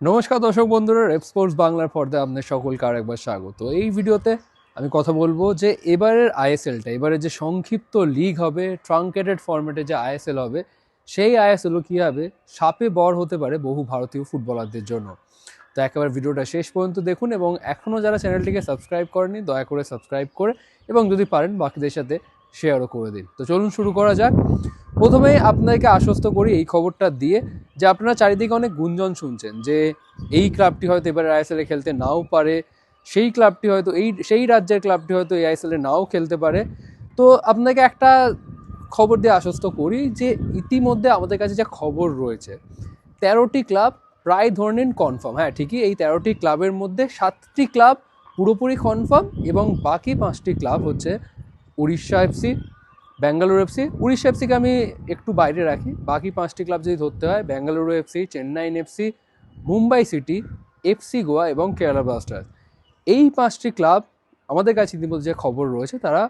নমস্কার দর্শক বন্ধুরা রেপ স্পোর্টস বাংলার পর্দায় আপনাদের সকলকে আরেকবার স্বাগত। এই ভিডিওতে আমি কথা বলব যে এবারের আইএসএলটা, এবারে যে সংক্ষিপ্ত লিগ হবে ট্রাঙ্কেটেড ফরম্যাটে যে আইএসএল হবে, সেই আইএসএলও কী হবে সাপে বর হতে পারে বহু ভারতীয় ফুটবলারদের জন্য। তো একেবারে ভিডিওটা শেষ পর্যন্ত দেখুন এবং এখনও যারা চ্যানেলটিকে সাবস্ক্রাইব করেনি দয়া করে সাবস্ক্রাইব করে এবং যদি পারেন, বাকিদের সাথে শেয়ারও করে দিন। তো চলুন শুরু করা যাক। প্রথমেই আপনাকে আশ্বস্ত করি এই খবরটা দিয়ে যে আপনারা চারিদিকে অনেক গুঞ্জন শুনছেন যে এই ক্লাবটি হয়তো এবারে আইএসএলে খেলতে নাও পারে, সেই ক্লাবটি হয়তো এই, সেই রাজ্যের ক্লাবটি হয়তো এই আইএসএলে নাও খেলতে পারে। তো আপনাকে একটা খবর দিয়ে আশ্বস্ত করি যে ইতিমধ্যে আমাদের কাছে যা খবর রয়েছে, তেরোটি ক্লাব প্রায় ধরে নিন কনফার্ম হ্যাঁ ঠিকই এই তেরোটি ক্লাবের মধ্যে সাতটি ক্লাব পুরোপুরি কনফার্ম এবং বাকি পাঁচটি ক্লাব হচ্ছে উড়িষ্যা এফসি ব্যাঙ্গালুরু এফসি। উড়িষ্যা এফসিকে আমি একটু বাইরে রাখি। বাকি পাঁচটি ক্লাব যদি ধরতে হয়, Bengaluru FC Chennaiyin FC, Mumbai city, FC Goa এবং কেরালা ব্লাস্টার্স। এই পাঁচটি ক্লাব আমাদের কাছে ইতিমধ্যে যে খবর রয়েছে, তারা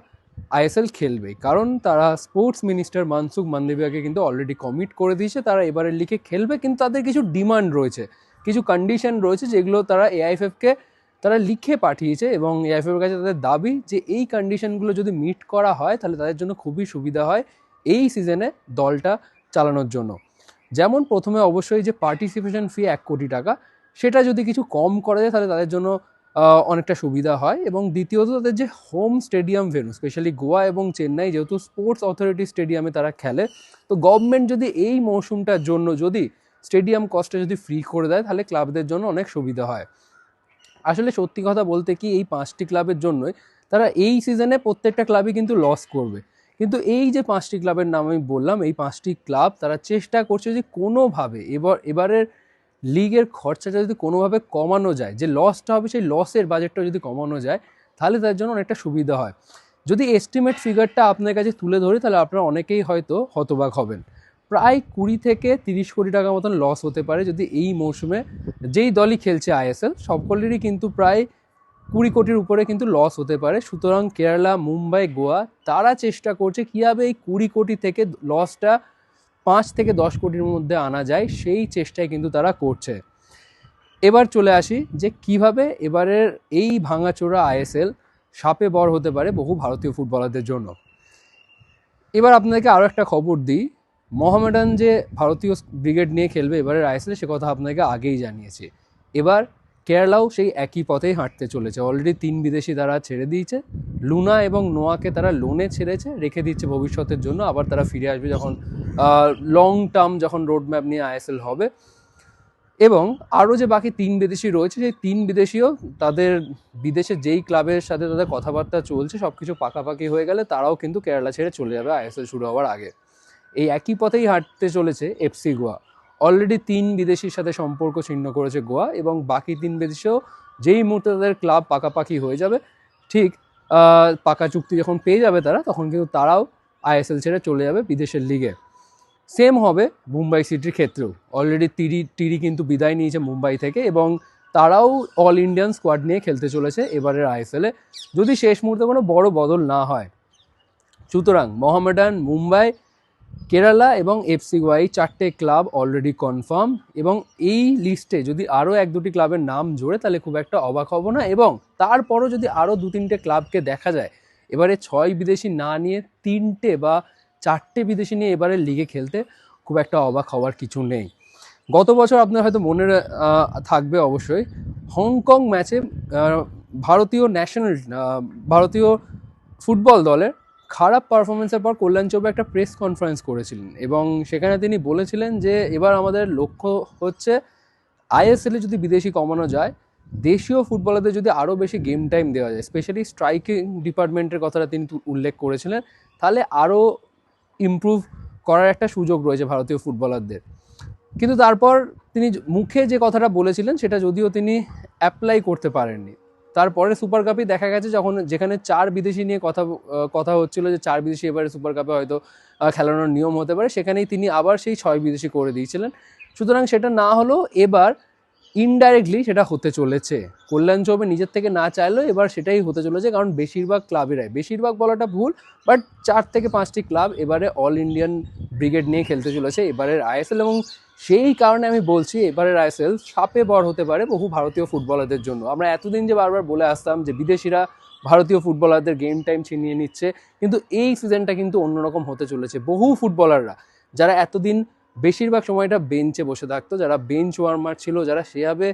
আইএসএল খেলবে। কারণ তারা স্পোর্টস মিনিস্টার মানসুখ মান্দেবিয়াকে কিন্তু অলরেডি কমিট করে দিয়েছে। তারা এবারের লিগে খেলবে, কিন্তু তাদের কিছু ডিমান্ড রয়েছে। কিছু কন্ডিশন রয়েছে, যেগুলো তারা এআইএফএফকে তারা লিখে পাঠিয়েছে এবং এআইএফএফের কাছে তাদের দাবি যে এই কন্ডিশনগুলো যদি মিট করা হয়, তাহলে তাদের জন্য খুবই সুবিধা হয় এই সিজনে দলটা চালানোর জন্য। যেমন প্রথমে অবশ্যই যে পার্টিসিপেশন ফি এক কোটি টাকা, সেটা যদি কিছু কম করা যায়, তাহলে তাদের জন্য অনেকটা সুবিধা হয়। এবং দ্বিতীয়ত তাদের যে home stadium venue specially Goa এবং চেন্নাই, যেহেতু স্পোর্টস অথরিটি স্টেডিয়ামে তারা খেলে, তো গভর্নমেন্ট যদি এই মৌসুমটার জন্য যদি স্টেডিয়াম কস্টটা যদি ফ্রি করে দেয়, তাহলে ক্লাবদের জন্য অনেক সুবিধা হয়। আসলে সত্যি কথা বলতে কি এই পাঁচটি ক্লাবের জন্যই তারা এই সিজনে প্রত্যেকটা ক্লাবই কিন্তু লস করবে। কিন্তু এই যে পাঁচটি ক্লাবের নাম আমি বললাম, এই পাঁচটি ক্লাব তারা চেষ্টা করছে যে কোনোভাবে এবার, এবারের লিগের খরচাটা যদি কোনোভাবে কমানো যায়, যে লসটা হবে সেই লসের বাজেটটা যদি কমানো যায়, তাহলে তার জন্য অনেকটা সুবিধা হয়। যদি এস্টিমেট ফিগারটা আপনার কাছে তুলে ধরি, তাহলে আপনারা অনেকেই হয়তো হতবাক হবেন। প্রায় কুড়ি থেকে তিরিশ কোটি টাকার মতন লস হতে পারে যদি এই মৌসুমে যেই দলই খেলছে আইএসএল সকলেরই কিন্তু প্রায় কুড়ি কোটির উপরে কিন্তু লস হতে পারে। সুতরাং কেরালা, মুম্বাই, গোয়া, তারা চেষ্টা করছে কীভাবে এই কুড়ি কোটি থেকে লসটা পাঁচ থেকে দশ কোটির মধ্যে আনা যায়, সেই চেষ্টায় কিন্তু তারা করছে। এবার চলে আসি যে কীভাবে এবারের এই ভাঙাচোরা আইএসএল সাপে বর হতে পারে বহু ভারতীয় ফুটবলারদের জন্য। এবার আপনাদেরকে আরও একটা খবর দিই। মোহামেডান যে ভারতীয় ব্রিগেড নিয়ে খেলবে এবারের আইএসএল, সে কথা আপনাকে আগেই জানিয়েছি। এবার কেরালাও সেই একই পথেই হাঁটতে চলেছে। অলরেডি তিন বিদেশি তারা ছেড়ে দিয়েছে। লুনা এবং নোয়াকে তারা লোনে ছেড়েছে, রেখে দিচ্ছে ভবিষ্যতের জন্য। আবার তারা ফিরে আসবে যখন লং টার্ম যখন রোড ম্যাপ নিয়ে আইএসএল হবে। এবং আরও যে বাকি তিন বিদেশি রয়েছে, সেই তিন বিদেশিও তাদের বিদেশে যেই ক্লাবের সাথে তাদের কথাবার্তা চলছে সব কিছু পাকাপাকি হয়ে গেলে তারাও কিন্তু কেরালা ছেড়ে চলে যাবে আইএসএল শুরু হওয়ার আগে। এই একই পথেই হাঁটতে চলেছে এফসি গোয়া। অলরেডি তিন বিদেশির সাথে সম্পর্ক ছিন্ন করেছে গোয়া এবং বাকি তিন বিদেশেও যেই মুহূর্তে তাদের ক্লাব পাকাপাকি হয়ে যাবে, ঠিক পাকা চুক্তি যখন পেয়ে যাবে তারা, তখন কিন্তু তারাও আইএসএল ছেড়ে চলে যাবে বিদেশের লিগে। সেম হবে মুম্বাই সিটির ক্ষেত্রেও। অলরেডি তিরি টিরি কিন্তু বিদায় নিয়েছে মুম্বাই থেকে এবং তারাও অল ইন্ডিয়ান স্কোয়াড নিয়ে খেলতে চলেছে এবারের আইএসএলে যদি শেষ মুহূর্তে কোনো বড় বদল না হয়, সুতরাং মোহামেডান মুম্বাই কেরালা এবং এফসি গোয়া এই চারটে ক্লাব অলরেডি কনফার্ম এবং এই লিস্টে যদি আরও এক দুটি ক্লাবের নাম জোড়ে, তাহলে খুব একটা অবাক হব না। এবং তারপরও যদি আরও দু তিনটে ক্লাবকে দেখা যায়, এবারে ছয় বিদেশি না নিয়ে তিনটে বা চারটে বিদেশি নিয়ে এবারে লিগে খেলতে খুব একটা অবাক হওয়ার কিছু নেই। গত বছর আপনার হয়তো মনে থাকবে অবশ্যই, হংকং ম্যাচে ভারতীয় ন্যাশনাল ভারতীয় ফুটবল দলের খারাপ পারফরমেন্সের পর কল্যাণ চৌবে একটা প্রেস কনফারেন্স করেছিলেন এবং সেখানে তিনি বলেছিলেন যে, এবার আমাদের লক্ষ্য হচ্ছে আইএসএলে যদি বিদেশি কমানো যায়, দেশীয় ফুটবলারদের যদি আরও বেশি গেম টাইম দেওয়া যায় স্পেশালি স্ট্রাইকিং ডিপার্টমেন্টের কথাটা তিনি উল্লেখ করেছিলেন, তাহলে আরও ইমপ্রুভ করার একটা সুযোগ রয়েছে ভারতীয় ফুটবলারদের। কিন্তু তারপর তিনি মুখে যে কথাটা বলেছিলেন, সেটা যদিও তিনি অ্যাপ্লাই করতে পারেননি। তারপরে সুপার কাপে দেখা গেছে যখন যেখানে চার বিদেশি নিয়ে কথা কথা হচ্ছিল যে চার বিদেশি এবারে সুপার কাপে হয়তো খেলানোর নিয়ম হতে পারে, সেখানেই তিনি আবার সেই ছয় বিদেশি করে দিয়েছিলেন। সুতরাং সেটা না হলেও এবার ইনডাইরেক্টলি সেটা হতে চলেছে। কল্যাণ চৌবে নিজের থেকে না চাইলেও এবার সেটাই হতে চলেছে, কারণ বেশিরভাগ ক্লাবেরাই। বেশিরভাগ বলাটা ভুল বাট চার থেকে পাঁচটি ক্লাব এবারে অল ইন্ডিয়ান ব্রিগেড নিয়ে খেলতে চলেছে, এবারের আইএসএল এবং সেই কারণে আমি বলছি এবারের আইএসএল সাপে বর হতে পারে বহু ভারতীয় ফুটবলারদের জন্য। আমরা এতদিন যে বারবার বলে আসতাম যে বিদেশিরা ভারতীয় ফুটবলারদের গেম টাইম ছিনিয়ে নিচ্ছে, কিন্তু এই সিজনটা কিন্তু অন্যরকম হতে চলেছে। বহু ফুটবলাররা, যারা এতদিন বেশিরভাগ সময়টা বেঞ্চে বসে থাকতো। যারা বেঞ্চ ওয়ার্মার ছিল, যারা সেভাবে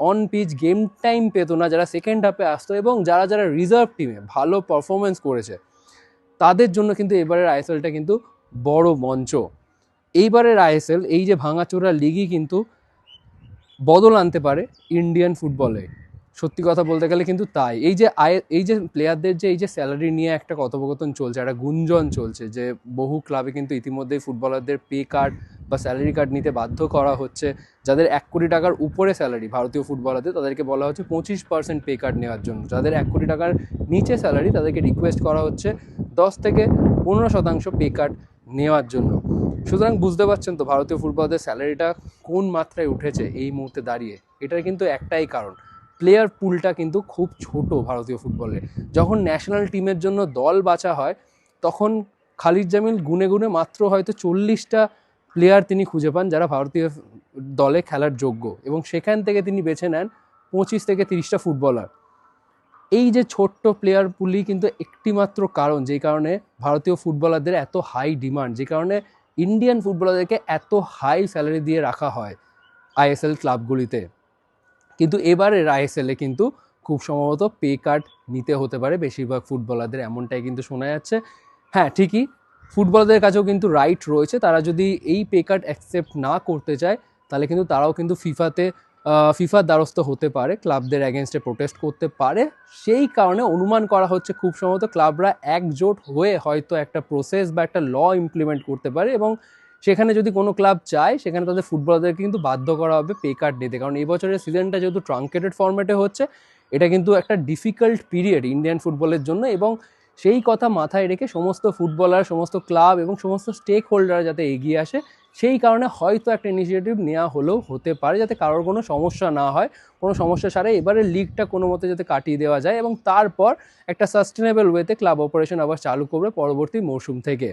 অন পিচ গেম টাইম পেতো না, যারা সেকেন্ড হাফে আসতো এবং যারা যারা রিজার্ভ টিমে ভালো পারফরমেন্স করেছে, তাদের জন্য কিন্তু এবারের আইএসএলটা কিন্তু বড় মঞ্চ। এইবারের আইএসএল এই যে ভাঙাচোরা লিগই কিন্তু বদল আনতে পারে ইন্ডিয়ান ফুটবলে সত্যি কথা বলতে গেলে কিন্তু তাই। এই যে আই, এই যে প্লেয়ারদের যে, এই যে স্যালারি নিয়ে একটা কথোপকথন চলছে, একটা গুঞ্জন চলছে যে বহু ক্লাবে কিন্তু ইতিমধ্যেই ফুটবলারদের পে কার্ড বা স্যালারি কার্ড নিতে বাধ্য করা হচ্ছে, যাদের এক কোটি টাকার উপরে স্যালারি ভারতীয় ফুটবলারদের, তাদেরকে বলা হচ্ছে পঁচিশ পার্সেন্ট পে কার্ড নেওয়ার জন্য। যাদের এক কোটি টাকার নিচে স্যালারি তাদেরকে রিকোয়েস্ট করা হচ্ছে দশ থেকে পনেরো শতাংশ পে কার্ড নেওয়ার জন্য। সুতরাং বুঝতে পারছেন তো ভারতীয় ফুটবলারদের স্যালারিটা কোন মাত্রায় উঠেছে এই মুহূর্তে দাঁড়িয়ে? এটার কিন্তু একটাই কারণ প্লেয়ার পুলটা কিন্তু খুব ছোট ভারতীয় ফুটবলে যখন ন্যাশনাল টিমের জন্য দল বাছা হয়, তখন খালিদ জামিল গুনে গুনে মাত্র হয়তো চল্লিশটা প্লেয়ার তিনি খুঁজে পান যারা ভারতীয় দলে খেলার যোগ্য। এবং সেখান থেকে তিনি বেছে নেন পঁচিশ থেকে তিরিশটা ফুটবলার। এই যে ছোট্ট প্লেয়ার পুলি কিন্তু একটিমাত্র কারণ যে কারণে ভারতীয় ফুটবলারদের এত হাই ডিমান্ড যে কারণে ইন্ডিয়ান ফুটবলারদেরকে এত হাই স্যালারি দিয়ে রাখা হয় আইএসএল ক্লাবগুলিতে কিন্তু এবারের আইএসএলে কিন্তু খুব সম্ভবত পে কার্ড নিতে হতে পারে বেশিরভাগ ফুটবলারদের, এমনটাই কিন্তু শোনা যাচ্ছে। হ্যাঁ ঠিকই ফুটবলারদের কাছেও কিন্তু রাইট রয়েছে। তারা যদি এই পে কার্ড অ্যাকসেপ্ট না করতে চায়, তাহলে কিন্তু তারাও কিন্তু ফিফাতে ফিফার দ্বারস্থ হতে পারে ক্লাবদের অ্যাগেনস্টে প্রোটেস্ট করতে পারে। সেই কারণে অনুমান করা হচ্ছে খুব সম্ভবত ক্লাবরা একজোট হয়ে হয়তো একটা প্রসেস বা একটা ল ইমপ্লিমেন্ট করতে পারে এবং সেখানে যদি কোনো ক্লাব চায়, সেখানে তাদের ফুটবলারদেরকে কিন্তু বাধ্য করা হবে পে কার্ড নিতে। কারণ এই বছরের সিজনটা যেহেতু ট্রাঙ্কেটেড ফর্ম্যাটে হচ্ছে, এটা কিন্তু একটা ডিফিকাল্ট পিরিয়ড ইন্ডিয়ান ফুটবলের জন্য এবং সেই কথা মাথায় রেখে সমস্ত ফুটবলার সমস্ত ক্লাব এবং সমস্ত স্টেক হোল্ডার যাতে এগিয়ে আসে, সেই কারণে হয়তো একটা ইনিশিয়েটিভ নেওয়া হলেও হতে পারে যাতে কারোর কোনো সমস্যা না হয়। কোনো সমস্যা ছাড়াই এবারে লিগটা কোনো মতে যাতে কাটিয়ে দেওয়া যায় এবং তারপর একটা সাস্টেনেবল ওয়েতে ক্লাব অপারেশন আবার চালু করবে পরবর্তী মৌসুম থেকে।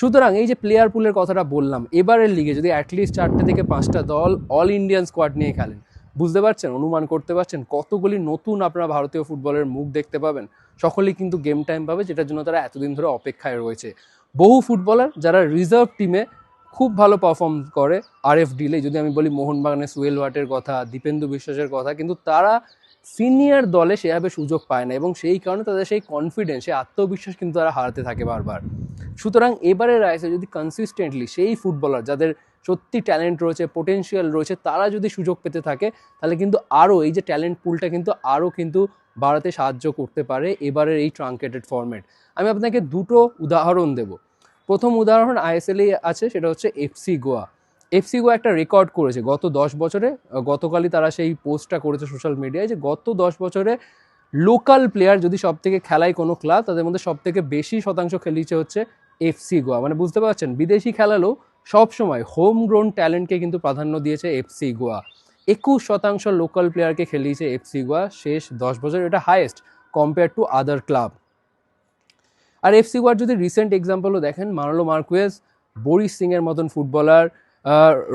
সুতরাং এই যে প্লেয়ার পুলের কথাটা বললাম, এবারের লিগে যদি অ্যাটলিস্ট চারটে থেকে পাঁচটা দল অল ইন্ডিয়ান স্কোয়াড নিয়ে খেলেন, বুঝতে পারছেন, অনুমান করতে পারছেন কতগুলি নতুন আপনারা ভারতীয় ফুটবলের মুখ দেখতে পাবেন? সকলেই কিন্তু গেম টাইম পাবে, যেটার জন্য তারা এতদিন ধরে অপেক্ষায় রয়েছে। বহু ফুটবলার যারা রিজার্ভ টিমে খুব ভালো পারফর্ম করে আর এফ ডিলে যদি আমি বলি মোহনবাগানের সুয়েল ওয়াটের কথা, দীপেন্দু বিশ্বাসের কথা, কিন্তু তারা সিনিয়র দলে সেভাবে সুযোগ পায় না এবং সেই কারণে তাদের সেই কনফিডেন্স সেই আত্মবিশ্বাস কিন্তু তারা হারাতে থাকে বারবার। সুতরাং এবারের আইসে যদি কনসিস্টেন্টলি সেই ফুটবলার যাদের সত্যি ট্যালেন্ট রয়েছে পোটেনশিয়াল রয়েছে, তারা যদি সুযোগ পেতে থাকে, তাহলে কিন্তু আরও এই যে ট্যালেন্ট পুলটা কিন্তু আরও কিন্তু বাড়াতে সাহায্য করতে পারে এবারের এই ট্রাঙ্কেটেড ফরম্যাট আমি আপনাকে দুটো উদাহরণ দেব। প্রথম উদাহরণ আইএসএল আছে, সেটা হচ্ছে এফসি গোয়া। এফসি গোয়া একটা রেকর্ড করেছে গত দশ বছরে গতকালই তারা সেই পোস্টটা করেছে সোশ্যাল মিডিয়ায় যে গত দশ বছরে লোকাল প্লেয়ার যদি সব থেকে খেলায় কোনো ক্লাব তাদের মধ্যে সব থেকে বেশি শতাংশ খেলিয়েছে হচ্ছে এফসি গোয়া। মানে বুঝতে পারছেন, বিদেশি খেলালেও সবসময় হোম গ্রোন ট্যালেন্টকে কিন্তু প্রাধান্য দিয়েছে এফসি গোয়া। একুশ শতাংশ লোকাল প্লেয়ারকে খেলিয়েছে এফসি গোয়া, শেষ দশ বছর এটা highest compare to other club R FC গোয়ার যদি রিসেন্ট এক্সাম্পলও দেখেন মানলো মার্কুয়েস বরিস সিংয়ের মতন ফুটবলার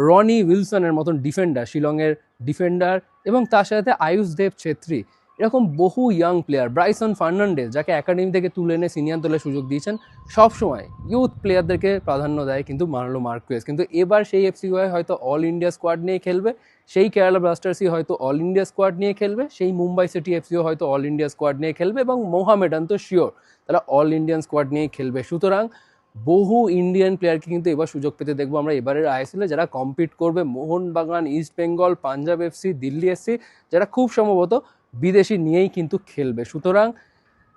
রনি উইলসনের মতন ডিফেন্ডার শিলংয়ের ডিফেন্ডার এবং তার সাথে আয়ুষ দেব ছেত্রী। এরকম বহু ইয়াং প্লেয়ার ব্রাইসন ফার্নান্ডেজ যাকে একাডেমি থেকে তুলে এনে সিনিয়র দলে সুযোগ দিয়েছেন, সবসময় ইউথ প্লেয়ারদেরকে প্রাধান্য দেয় কিন্তু মানলো মার্কুয়েস কিন্তু এবার সেই এফসি হয়তো অল ইন্ডিয়া স্কোয়াড নিয়ে খেলবে, সেই কেরালা ব্লাস্টার্সই হয়তো অল ইন্ডিয়া স্কোয়াড নিয়ে খেলবে, সেই মুম্বাই সিটি এফসিও হয়তো অল ইন্ডিয়া স্কোয়াড নিয়ে খেলবে এবং মোহামেডান তো শিওর তারা অল ইন্ডিয়ান স্কোয়াড নিয়েই খেলবে। সুতরাং বহু ইন্ডিয়ান প্লেয়ারকে কিন্তু এবার সুযোগ পেতে দেখব আমরা এবারের আইএসএলে যারা কম্পিট করবে, Mohun Bagan East Bengal Punjab FC Delhi FC যারা খুব সম্ভবত বিদেশি নিয়েই কিন্তু খেলবে। সুতরাং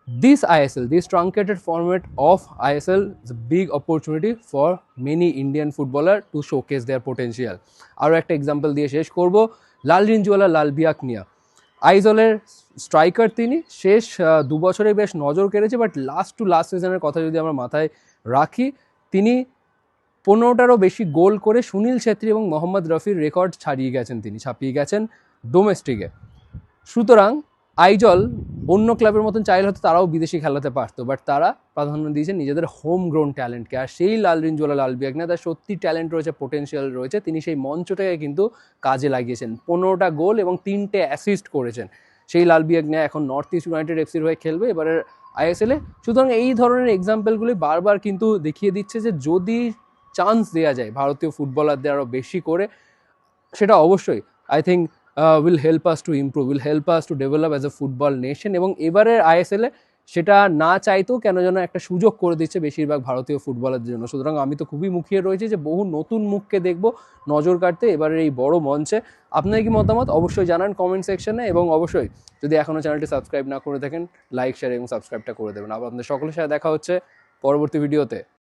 this ISL this truncated format of ISL is big opportunity for many Indian footballer to showcase their potential আরও একটা এক্সাম্পল দিয়ে শেষ করব, লাল রিঞ্জুয়ালা লাল বিয়াক নিয়া আইজলের স্ট্রাইকার তিনি, শেষ দু বছরে বেশ নজর কেড়েছে বাট লাস্ট টু লাস্ট সিজনের কথা যদি আমরা মাথায় রাখি, তিনি পনেরোটারও বেশি গোল করে সুনীল ছেত্রী এবং মোহাম্মদ রফির রেকর্ড ছাড়িয়ে গেছেন তিনি, ছাপিয়ে গেছেন ডোমেস্টিকে সুতরাং আইজল অন্য ক্লাবের মতন চাইলে হয়তো তারাও বিদেশি খেলাতে পারতো বাট তারা প্রাধান্য দিয়েছে নিজেদের হোম গ্রোন ট্যালেন্টকে আর সেই লালরিনজোলা লালবিয়াগনা তার সত্যি ট্যালেন্ট রয়েছে পোটেনশিয়াল রয়েছে, তিনি সেই মঞ্চটাকে কিন্তু কাজে লাগিয়েছেন। পনেরোটা গোল এবং তিনটে অ্যাসিস্ট করেছেন। সেই লাল লালবিয়াগনা এখন নর্থ ইস্ট ইউনাইটেড এফসির হয়ে খেলবে এবারের আইএসএলে সুতরাং এই ধরনের এক্সাম্পলগুলি বারবার কিন্তু দেখিয়ে দিচ্ছে যে যদি চান্স দেওয়া যায় ভারতীয় ফুটবলারদের আরও বেশি করে, সেটা অবশ্যই। I think will help us to improve will help us to develop as a football nation এবং এবারের আইএসএলে সেটা না চাইতেও কেন যেন একটা সুযোগ করে দিচ্ছে বেশিরভাগ ভারতীয় ফুটবলারদের জন্য। সুতরাং আমি তো খুবই মুখিয়ে রয়েছি যে বহু নতুন মুখকে দেখব নজর কাটতে এবারের এই বড় মঞ্চে। আপনার কি মতামত? অবশ্যই জানান কমেন্ট সেকশনে এবং অবশ্যই যদি এখনও চ্যানেলটি সাবস্ক্রাইব না করে থাকেন লাইক শেয়ার এবং সাবস্ক্রাইবটা করে দেবেন। আবার আপনাদের সকলের সাথে দেখা হচ্ছে পরবর্তী ভিডিওতে